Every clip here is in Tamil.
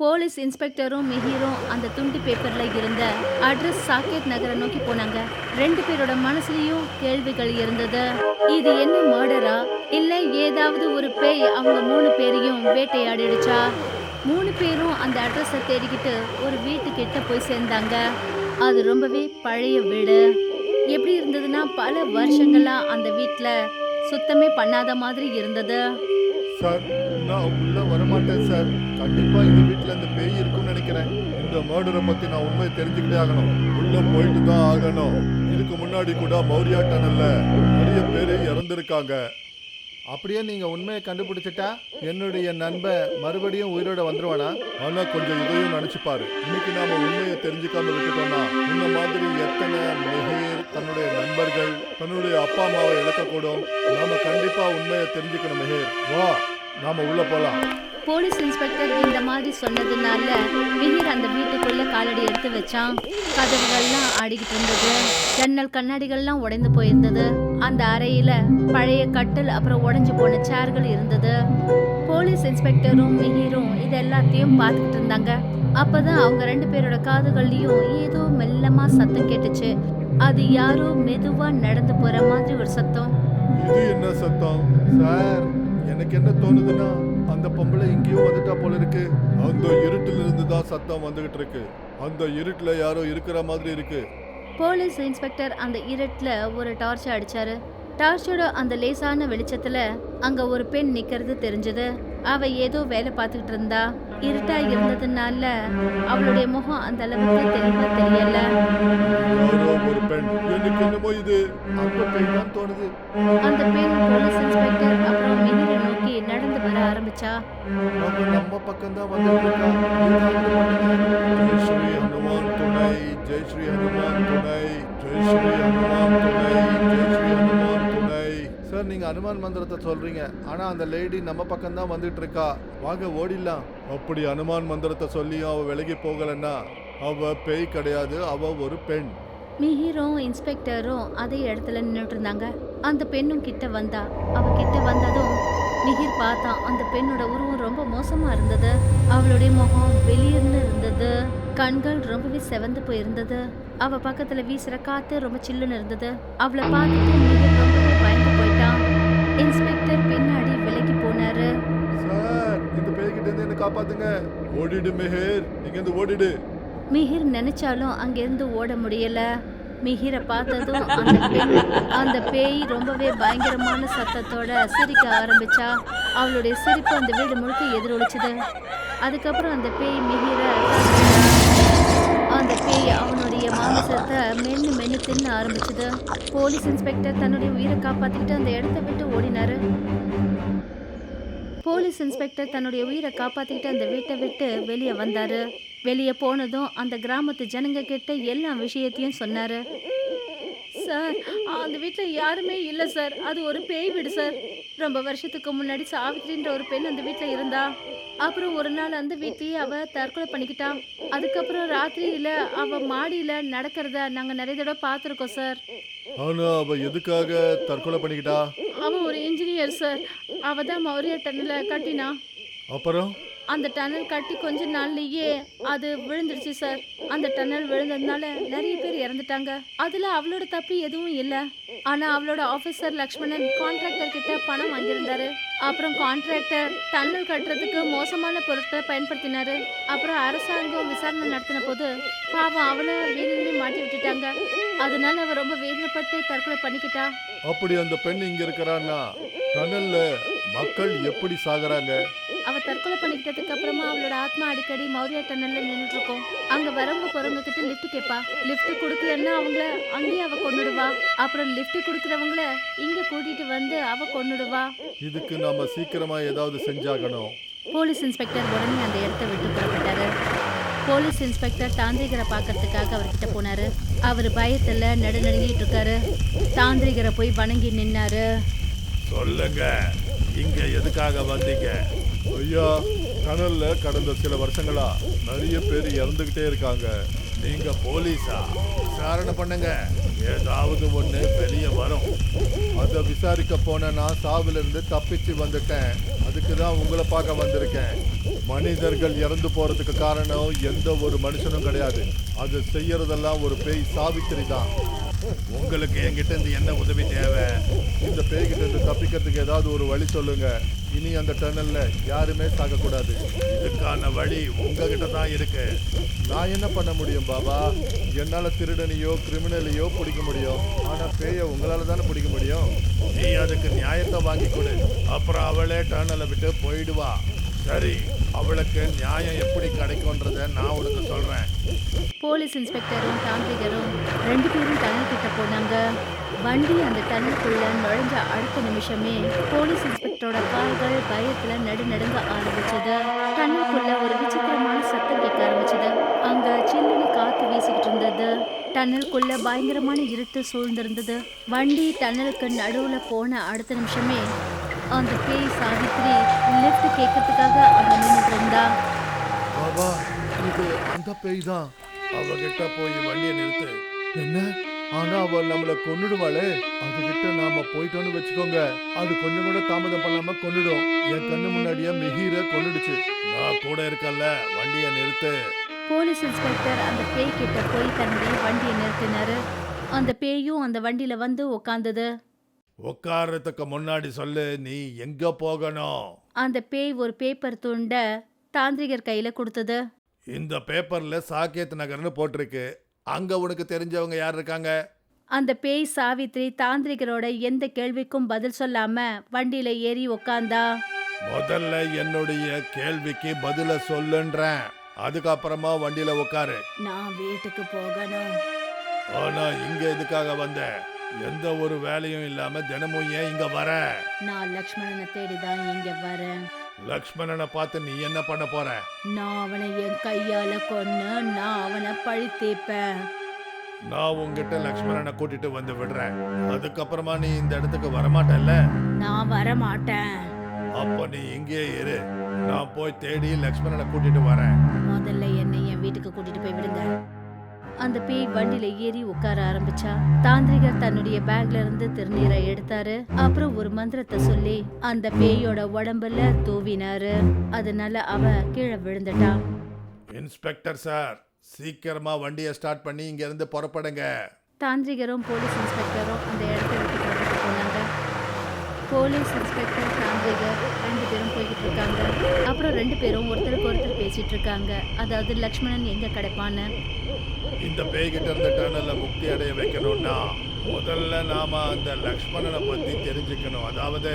போலீஸ் இன்ஸ்பெக்டரும் மிஹிரும் அந்த துண்டு பேப்பரில் இருந்த அட்ரஸ் சாக்கெட் நகரை நோக்கி போனாங்க. ரெண்டு பேரோட மனசுலயும் கேள்விகள் இருந்தது. இது என்ன மர்டரா இல்ல ஏதாவது ஒரு பேய் அவங்க மூணு பேரையும் வேட்டையாடிடுச்சா? மூணு பேரும் அந்த அட்ரஸை தேடிக்கிட்டு ஒரு வீட்டுக்கிட்ட போய் சேர்ந்தாங்க. அது ரொம்பவே பழைய வீடு. எப்படி இருந்ததுன்னா பல வருஷங்களா அந்த வீட்டில் சுத்தமே பண்ணாத மாதிரி இருந்தது. சார் நான் உள்ள வரமாட்டேன் சார். கண்டிப்பா இந்த வீட்ல இந்த பேய் இருக்கும்னு நினைக்கிறேன். இந்த மர்டரை பத்தி நான் உண்மையை தெரிஞ்சுக்கிட்டே ஆகணும். உள்ள போயிட்டு தான் ஆகணும். இதுக்கு முன்னாடி கூட மௌரியா டனல்ல நிறைய பேர் இறந்திருக்காங்க. அப்படியே நீங்க உண்மையை கண்டுபிடிச்சிட்டா என்னுடைய நண்பன் மறுபடியும் உயிரோட வந்துருவானா? ஆனா கொஞ்சம் இதையும் நினைச்சு பாரு. இன்னைக்கு நாம உண்மையை தெரிஞ்சுக்காம விட்டுட்டோம்னா இந்த மாதிரி எத்தனை மெஹீர் தன்னுடைய நண்பர்கள் தன்னுடைய அப்பா அம்மாவை இழக்கக்கூடும். நாம கண்டிப்பா உண்மையை தெரிஞ்சுக்கணும் மெஹீர் வா. நாம உள்ள போலாம். போலீஸ் இன்ஸ்பெக்டர் இந்த மாதிரி சொன்னதுனால மிஹிர் அந்த வீட்டுக்குள்ள காலடி எடுத்து வச்சான். கதவுகள்லாம் ஆடிக்கிட்டு இருந்தது. ஜன்னல் கண்ணாடிகள்லாம் உடைந்து போயிருந்தது. அந்த அறையில பழைய கட்டில் அப்புறம் உடைஞ்சு போன சேர்கள் இருந்தது. போலீஸ் இன்ஸ்பெக்டரும் மிஹிரும் இது எல்லாத்தையும் பார்த்துக்கிட்டு இருந்தாங்க. அப்பதான் அவங்க ரெண்டு பேரோட காதுகள்லயும் ஏதோ மெல்லமா சத்தம் கேட்டுச்சு. அது யாரோ மெதுவா நடந்து போற மாதிரி ஒரு சத்தம். இது என்ன சத்தம்? சார் எனக்கு என்ன தோணுதுன்னா அந்த பொம்பளை எங்கேயோ வந்துட்டா போல இருக்கு. அந்த இருட்டுல இருந்து தான் சத்தம் வந்துகிட்டு இருக்கு. அந்த இருட்டுல யாரோ இருக்கிற மாதிரி இருக்கு. போலீஸ் இன்ஸ்பெக்டர் அந்த இருட்டில் ஒரு டார்ச் அடிச்சாரு. டார்ச்சோட அந்த லேசான வெளிச்சத்துல அங்க ஒரு பெண் நிக்கிறது தெரிஞ்சது. அவ ஏதோ வேலை பார்த்துக்கிட்டு இருந்தா. இருட்டா இருந்ததுனால அவளுடைய முகம் அந்த அளவுக்கு தெளிவா தெரியல. அந்த பெண் தான் தோணுது. அந்த பெண் போலீஸ் இன்ஸ்பெக்டர் அப்புறம் மிகிரை நோக்கி நடந்து வர ஆரம்பிச்சா? அவ நம்ம பக்கம் தான் பண்ணுங்க. ஜெய் ஸ்ரீ ஹனுமான் துணை ஜெய் ஸ்ரீ ஹனுமான் துணை ஜெய் ஸ்ரீ ஹனுமான் துணை ஜெய் ஸ்ரீ ஹனுமான் துணை. சார் நீங்க ஹனுமான் மந்திரத்தை சொல்றீங்க. ஆனா அந்த லேடி நம்ம பக்கம் தான் வந்துட்டு இருக்கா வாங்க ஓடிடலாம். அப்படி ஹனுமான் மந்திரத்தை சொல்லியும் அவ விலகி போகலன்னா அவ பேய் கிடையாது. அவ ஒரு பெண். மிஹிரும் இன்ஸ்பெக்டரும் அதே இடத்துல நின்றுட்டு இருந்தாங்க அந்த பெண்ணும் கிட்ட வந்தா. அவ கிட்ட வந்ததும் மிஹிர் பார்த்தான் அந்த பெண்ணோட உருவம் ரொம்ப மோசமா இருந்தது. அவளுடைய முகம் வெளியிருந்து இருந்தது. கண்கள் ரொம்பவே செவந்து போயிருந்தது. அவ பக்கத்துல வீசுற காத்து ரொம்ப சில்லுன்னு இருந்தது. அவளை பார்த்துட்டு மிஹிர் ரொம்பவே பயந்து போயிட்டான் இன்ஸ்பெக்டர் பின்னாடி விலகி போனாரு. சார் இந்த பேய்கிட்ட இருந்து என்ன காப்பாத்துங்க. ஓடிடு மெஹேர் இங்க இருந்து ஓடிடு. மிஹிர் நினைச்சாலும் அங்கேருந்து ஓட முடியல. மிஹிரை பார்த்ததும் அந்த பெண் அந்த பேய் ரொம்பவே பயங்கரமான சத்தத்தோட சிரிக்க ஆரம்பிச்சா. அவளுடைய சிரிப்பு அந்த வீடு முழுக்க எதிரொலிச்சுது. அதுக்கப்புறம் அந்த பேய் மிஹிரை அந்த பேய் அவனுடைய மாமிசத்தை மென்னு மென்னு தின்ன ஆரம்பிச்சது. போலீஸ் இன்ஸ்பெக்டர் தன்னுடைய உயிரை காப்பாற்றிக்கிட்டு அந்த இடத்த விட்டு ஓடினாரு. போலீஸ் இன்ஸ்பெக்டர் தன்னுடைய உயிரை காப்பாற்றிக்கிட்டு அந்த வீட்டை விட்டு வெளியே வந்தார். வெளியே போனதும் அந்த கிராமத்து ஜனங்க கிட்ட எல்லா விஷயத்தையும் சொன்னாரு. சார் அந்த வீட்டில் யாருமே இல்லை சார். அது ஒரு பேய் வீடு சார். ரொம்ப வருஷத்துக்கு முன்னாடி சாவித்ரின்ற ஒரு பெண் அந்த வீட்டில் இருந்தா. அப்புறம் ஒரு நாள் அந்த வீட்லயே அவ தற்கொலை பண்ணிக்கிட்டா. அதுக்கப்புறம் ராத்திரியில அவ மாடியில நடக்கிறத நாங்க நிறைய தடவை பார்த்துருக்கோம் சார். ஆனா அவ எதுக்காக தற்கொலை பண்ணிக்கிட்டா? அவன் ஒரு இன்ஜினியர் சார். அவ தான் மௌரிய டன்னில் கட்டினா அப்புறம்? அந்த டனல் கட்டி கொஞ்ச நாள்லயே அது விழுந்துருச்சு சார் அந்த டனல் விழுந்ததுனால நிறைய பேர் இறந்துட்டாங்க. அதுல அவளோட தப்பு எதுவும் இல்ல. ஆனா அவளோட ஆபீசர் லக்ஷ்மணன் கான்ட்ராக்டர் கிட்ட பணம் வாங்கியிருந்தாரு. அப்புறம் கான்ட்ராக்டர் டன்னல் கட்டுறதுக்கு மோசமான பொருட்களை பயன்படுத்தினாரு. அப்புறம் அரசாங்கம் விசாரணை நடத்தின போது பாவம் அவளை வேணுமே மாட்டி விட்டுட்டாங்க. அதனால அவ ரொம்ப வேதனைப்பட்டு தற்கொலை பண்ணிக்கிட்டா. அப்படி அந்த பெண் இங்க இருக்கிறான்னா டனல்ல மக்கள் எப்படி சாகுறாங்க? அவ தற்கொலை பண்ணிக்கிட்டதுக்கு அப்புறமா அவளோட ஆத்மா அடிக்கடி மௌரியா டன்னல்ல நின்றுட்டு இருக்கும் அங்க வரவங்க போறவங்க கிட்ட லிஃப்ட் கேட்பா லிஃப்ட் கொடுக்கலன்னா அவங்கள அங்கேயே அவ கொன்னுடுவா. அப்புறம் லிஃப்ட் கொடுக்கறவங்கள இங்க கூட்டிட்டு வந்து அவ கொன்னுடுவா. இதுக்கு நாம சீக்கிரமா ஏதாவது செஞ்சாகணும். போலீஸ் இன்ஸ்பெக்டர் உடனே அந்த இடத்த விட்டு புறப்பட்டாரு. போலீஸ் இன்ஸ்பெக்டர் தாந்திரிகரை பார்க்கறதுக்காக அவர்கிட்ட போனாரு. அவர் பயத்துல நடுநடுங்கிட்டு இருக்காரு. தாந்திரிகரை போய் வணங்கி நின்னாரு. சொல்லுங்க. இங்க எதுக்காக வந்தீங்க? ஐயா கடல்ல கடந்த சில வருஷங்களா நிறைய பேர் இறந்துகிட்டே இருக்காங்க. நீங்க போலீஸா? விசாரணை பண்ணுங்க. ஏதாவது ஒண்ணு வெளியே வரும். அதை விசாரிக்க போன நான் சாவுல இருந்து தப்பிச்சு வந்துட்டேன். அதுக்கு தான் உங்களை பார்க்க வந்திருக்கேன். மனிதர்கள் இறந்து போறதுக்கு காரணம் எந்த ஒரு மனுஷனும் கிடையாது. அது செய்யறதெல்லாம் ஒரு பேய் சாவித்திரி தான். உங்களுக்கு என்கிட்ட இருந்து என்ன உதவி தேவை? இந்த பேய்கிட்ட இருந்து தப்பிக்கிறதுக்கு ஏதாவது ஒரு வழி சொல்லுங்க. இனி அந்த டனல்ல யாருமே சாகக்கூடாது. இதுக்கான வழி உங்ககிட்ட தான் இருக்கு. நான் என்ன பண்ண முடியும் பாபா? என்னால திருடனையோ கிரிமினலையோ பிடிக்க முடியும். ஆனா பேயை உங்களால தானே பிடிக்க முடியும்? நீ அதுக்கு நியாயத்தை வாங்கி கொடு. அப்புறம் அவளே டனலை விட்டு போயிடுவா. சரி அவளுக்கு நியாயம் எப்படி கிடைக்கும்ன்றத நான் உனக்கு சொல்றேன். போலீஸ் இன்ஸ்பெக்டரும் தாந்திரிகரும் ரெண்டு பேரும் டனல் கிட்ட போனாங்க. வண்டி அந்த டனலுக்குள்ள நுழைஞ்ச அடுத்த நிமிஷமே போலீஸ் இன்ஸ்பெக்டரோட கால்கள் பயத்துல நடு நடுங்க ஆரம்பிச்சது. டனலுக்குள்ள ஒரு விசித்திரமான சத்தம் கேட்க ஆரம்பிச்சது. அங்க சில்லுன்னு காத்து வீசிக்கிட்டு இருந்தது. டனலுக்குள்ள பயங்கரமான இருட்டு சூழ்ந்திருந்தது. வண்டி டனலுக்கு நடுவுல போன அடுத்த நிமிஷமே அந்த பேய் சாவித்ரி லிஃப்ட் கேட்கறதுக்காக அங்க நின்றுட்டு இருந்தா. பாபா இது அந்த பேய் தான் அவகிட்ட போய் வண்டியை நிறுத்து. என்ன? ஆனா அவ நம்மள கொன்னுடுவாளே. அதுகிட்ட நாம போயிட்டோம்னு வச்சுக்கோங்க. அது கொஞ்சம் கூட தாமதம் பண்ணாம கொன்னுடும். என் கண்ணு முன்னாடியே மிகிர கொன்னுடுச்சு. நான் கூட இருக்கல்ல வண்டியை நிறுத்து. போலீஸ் இன்ஸ்பெக்டர் அந்த பேய் கிட்ட போய் தன்னுடைய வண்டியை நிறுத்தினாரு. அந்த பேயும் அந்த வண்டியில வந்து உக்காந்தது. உட்கார்றதுக்கு முன்னாடி சொல்லு நீ எங்க போகணும்? அந்த பேய் ஒரு பேப்பர் துண்டை தாந்திரிகர் கையில கொடுத்தது. இந்த பேப்பர்ல சாக்கேத் நகர்னு போட்டிருக்கு. அங்க உனக்கு தெரிஞ்சவங்க யார் இருக்காங்க? அந்த பேய் சாவித்ரி தாந்திரிகரோட எந்த கேள்விக்கும் பதில் சொல்லாம வண்டியில ஏறி உக்காந்தா. முதல்ல என்னுடைய கேள்விக்கு பதில சொல்லுன்றேன். அதுக்கப்புறமா வண்டியில உட்காரு நான் வீட்டுக்கு போகணும். ஆனா இங்க எதுக்காக வந்த? எந்த ஒரு வேலையும் இல்லாம தினமும் ஏன் இங்க வர? நான் லக்ஷ்மணனை தேடி தான் இங்க வரேன். லக்ஷ்மணனை பார்த்து நீ என்ன பண்ண போற? நான் அவனை என் கையால கொன்னு நான் அவனை பழி தீர்ப்பேன் நான் உங்ககிட்ட லக்ஷ்மணனை கூட்டிட்டு வந்து விடுறேன். அதுக்கப்புறமா நீ இந்த இடத்துக்கு வரமாட்டல்ல? நான் வர மாட்டேன் அப்ப நீ இங்கே இரு. நான் போய் தேடி லக்ஷ்மணனை கூட்டிட்டு வரேன். முதல்ல என்னை என் வீட்டுக்கு கூட்டிட்டு போய் விடுங்க. அந்த பேய் வண்டியில ஏறி உட்கார ஆரம்பிச்சா. தாந்திரிகர் தன்னுடைய பேக்ல இருந்து திருநீரை எடுத்தாரு. அப்புறம் ஒரு மந்திரத்தை சொல்லி அந்த பேயோட உடம்புல தூவினாரு. அதனால அவ கீழே விழுந்துட்டா. இன்ஸ்பெக்டர் சார் சீக்கிரமா வண்டியை ஸ்டார்ட் பண்ணி இங்க இருந்து புறப்படுங்க. தாந்திரிகரும் போலீஸ் இன்ஸ்பெக்டரும் அந்த இடத்த விட்டு புறப்பட்டு போனாங்க. போலீஸ் இன்ஸ்பெக்டர் தாந்திரிகர் ரெண்டு பேரும் போய்கிட்டு இருக்காங்க. அப்புறம் ரெண்டு பேரும் ஒருத்தருக்கு ஒருத்தர் பேசிட்டு இருக்காங்க. அதாவது லக்ஷ்மணன் எங்க கிடைப்பான்னு. இந்த பேய்கிட்ட இருந்த டர்னல்ல முக்தி அடைய வைக்கணும்னா முதல்ல நாம அந்த லக்ஷ்மணனை பத்தி தெரிஞ்சுக்கணும். அதாவது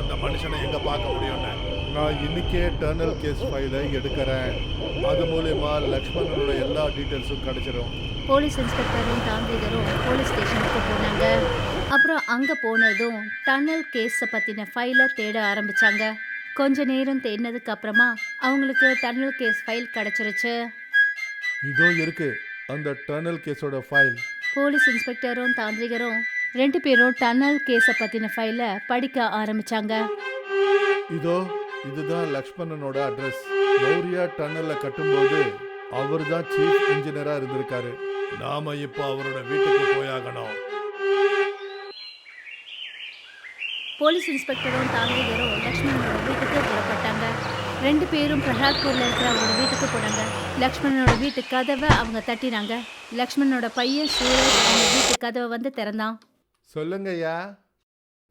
அந்த மனுஷனை எங்க பார்க்க முடியும்னு. நான் இன்னைக்கே டர்னல் கேஸ் ஃபைலை எடுக்கிறேன். அது மூலயமா லக்ஷ்மணனோட எல்லா டீட்டெயில்ஸும் கிடைச்சிரும். போலீஸ் இன்ஸ்பெக்டரும் தாந்திரிகரும் போலீஸ் ஸ்டேஷனுக்கு போனாங்க. அப்புறம் அங்க போனதும் டன்னல் கேஸை பத்தின ஃபைலை தேட ஆரம்பிச்சாங்க. கொஞ்ச நேரம் தேடினதுக்கு அப்புறமா அவங்களுக்கு டன்னல் கேஸ் ஃபைல் கிடைச்சிருச்சு. இதோ இருக்கு. அந்த டர்னல் கேஸோட ஃபைல் போலீஸ் இன்ஸ்பெக்டரும் தாந்திரிகரும் ரெண்டு பேரும் டன்னல் கேஸை பத்தின ஃபைலை படிக்க ஆரம்பிச்சாங்க. இதோ இதுதான் லக்ஷ்மணனோட அட்ரஸ் மௌரியா டன்னல்ல கட்டும்போது அவர் தான் சீஃப் இன்ஜினியரா இருந்திருக்காரு. நாம இப்போ அவரோட வீட்டுக்கு போயாகணும். போலீஸ் இன்ஸ்பெக்டரும் தாந்திரிகரும் லக்ஷ்மணனோட வீட்டுக்கு புறப்பட்டாங்க. ரெண்டு பேரும் பிரஹாத்பூர்ல இருக்கிற அவரோட வீட்டுக்கு போனாங்க. லக்ஷ்மணனோட வீட்டு கதவை அவங்க தட்டினாங்க. லக்ஷ்மணனோட பையன் சூரஜ் அவங்க வீட்டு கதவை வந்து திறந்தான். சொல்லுங்க ஐயா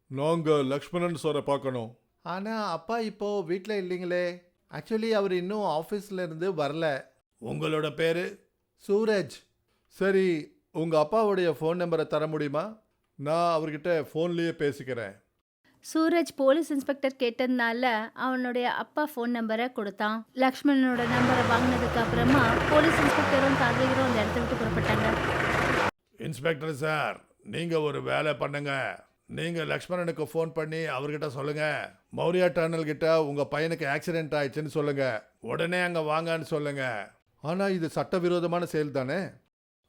நாங்க லக்ஷ்மணன் சாரை பார்க்கணும். ஆனா அப்பா இப்போ வீட்டில் இல்லைங்களே. ஆக்சுவலி அவர் இன்னும் ஆஃபீஸ்ல இருந்து வரல. உங்களோட பேரு? சூரஜ். சரி உங்க அப்பாவுடைய ஃபோன் நம்பரை தர முடியுமா? நான் அவர்கிட்ட ஃபோன்லயே பேசிக்கிறேன். சூரஜ் போலீஸ் இன்ஸ்பெக்டர் கேட்டதுனால அவனுடைய அப்பா ஃபோன் நம்பரை கொடுத்தான். லக்ஷ்மணனோட நம்பரை வாங்கினதுக்கு அப்புறமா போலீஸ் இன்ஸ்பெக்டரும் தாந்திரிகரும் அந்த இடத்த விட்டு புறப்பட்டாங்க. இன்ஸ்பெக்டர் சார் நீங்க ஒரு வேலை பண்ணுங்க. நீங்க லக்ஷ்மணனுக்கு ஃபோன் பண்ணி அவர்கிட்ட சொல்லுங்க. மௌரியா டர்னல் கிட்ட உங்க பையனுக்கு ஆக்சிடென்ட் ஆயிடுச்சுன்னு சொல்லுங்க. உடனே அங்க வாங்கன்னு சொல்லுங்க. ஆனா இது சட்டவிரோதமான செயல் தானே?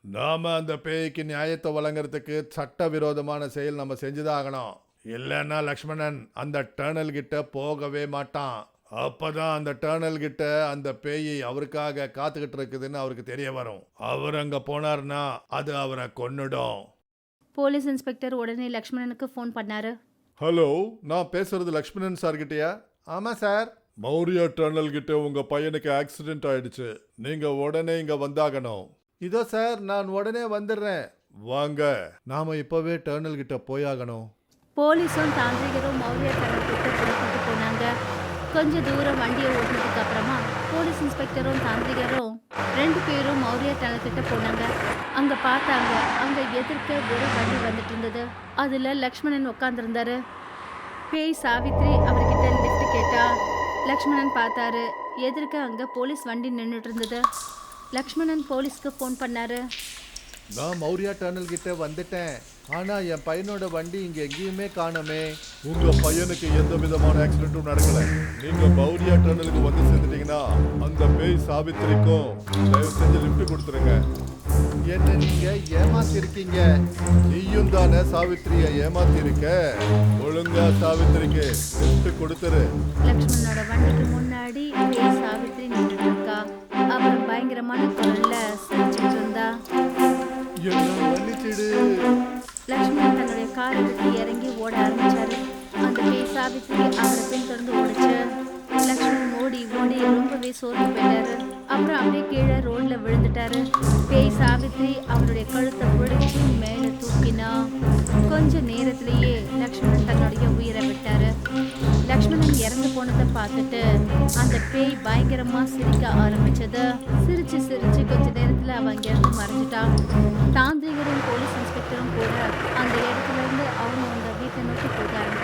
நாம அந்த பேய்க்கு நியாயத்தை வழங்குறதுக்கு சட்டவிரோதமான செயல் நம்ம செஞ்சுதான் ஆகணும். இல்லைன்னா லக்ஷ்மணன் அந்த டர்னல் கிட்ட போகவே மாட்டான். அப்பதான் அந்த டர்னல் கிட்ட அந்த பேய் அவருக்காக காத்துக்கிட்டு இருக்குதுன்னு அவருக்கு தெரிய வரும். அவர் அங்க போனார்னா அது அவரை கொன்னுடும். போலீஸ் இன்ஸ்பெக்டர் உடனே லக்ஷ்மணனுக்கு ஃபோன் பண்ணாரு. ஹலோ நான் பேசுறது லக்ஷ்மணன் சார் கிட்டயா ஆமா சார். மௌரியா டர்னல் கிட்ட உங்க பையனுக்கு ஆக்சிடென்ட் ஆயிடுச்சு. நீங்க உடனே இங்க வந்தாகணும். இதோ சார் நான் உடனே வந்துடுறேன். வாங்க. நாம இப்பவே டர்னல் கிட்ட போயாகணும். போலீஸும் தாந்திரிகரும் மௌரியா டனல் கிட்ட புறப்பட்டு போனாங்க. கொஞ்ச தூரம் வண்டியை ஓட்டினதுக்கு அப்புறமா போலீஸ் இன்ஸ்பெக்டரும் தாந்திரிகரும் ரெண்டு பேரும் மௌரிய தளத்திட்ட போனாங்க. அங்க பார்த்தாங்க அங்க எதிர்க்க ஒரு வண்டி வந்துட்டு இருந்தது. அதுல லக்ஷ்மணன் உட்காந்துருந்தாரு பேய் சாவித்ரி அவர்கிட்ட லிஃப்ட் கேட்டா லக்ஷ்மணன் பார்த்தாரு. எதிர்க்க அங்க போலீஸ் வண்டி நின்றுட்டு இருந்தது. லக்ஷ்மணன் போலீஸ்க்கு ஃபோன் பண்ணாரு. நான் மௌரியா டர்னல் கிட்ட வந்துட்டேன். ஆனா என் பையனோட வண்டி இங்க எங்கேயுமே காணோமே. உங்க பையனுக்கு எந்த விதமான ஆக்சிடென்ட்டும் நடக்கல. நீங்க மௌரியா டர்னலுக்கு வந்து சேர்ந்துட்டீங்கன்னா அந்த பேய் சாவித்திரிக்கும். தயவு செஞ்சு லிஃப்ட் கொடுத்துருங்க. என்ன நீங்க ஏமாத்திருக்கீங்க? நீயும் தானே சாவித்திரிய ஏமாத்திருக்க? ஒழுங்கா சாவித்திரிக்கு லிஃப்ட் கொடுத்துரு. லக்ஷ்மணனோட வண்டிக்கு முன்னாடி பேய் சாவித்ரி நின்றுட்டு இருக்கா? அப்புறம் பயங்கரமான குரல்ல காரை விட்டு இறங்கி ஓட ஆரம்பிச்சாரு. அந்த பேய் சாவித்ரி அவரை பின்தொடர்ந்து ஓடிச்சு. லக்ஷ்மி ஓடி ஓடி ரொம்பவே சோர்ந்து போயிட்டாரு. அப்புறம் அப்படியே கீழே ரோட்ல விழுந்துட்டாரு. பேய் சாவித்ரி அவருடைய கழுத்தை பிடிச்சி மேலே தூக்கினா கொஞ்ச நேரத்திலேயே பார்த்துட்டு அந்த பேய் பயங்கரமாக சிரிக்க ஆரம்பித்ததை சிரித்து சிரித்து கொஞ்ச நேரத்தில் அவன் அங்கிருந்து மறைஞ்சிட்டான் தாந்திரிகரும் போலீஸ் இன்ஸ்பெக்டரும் கூட அந்த இடத்துலேருந்து அவங்க அவங்க வீட்டை நோக்கி போக ஆரம்பிச்சு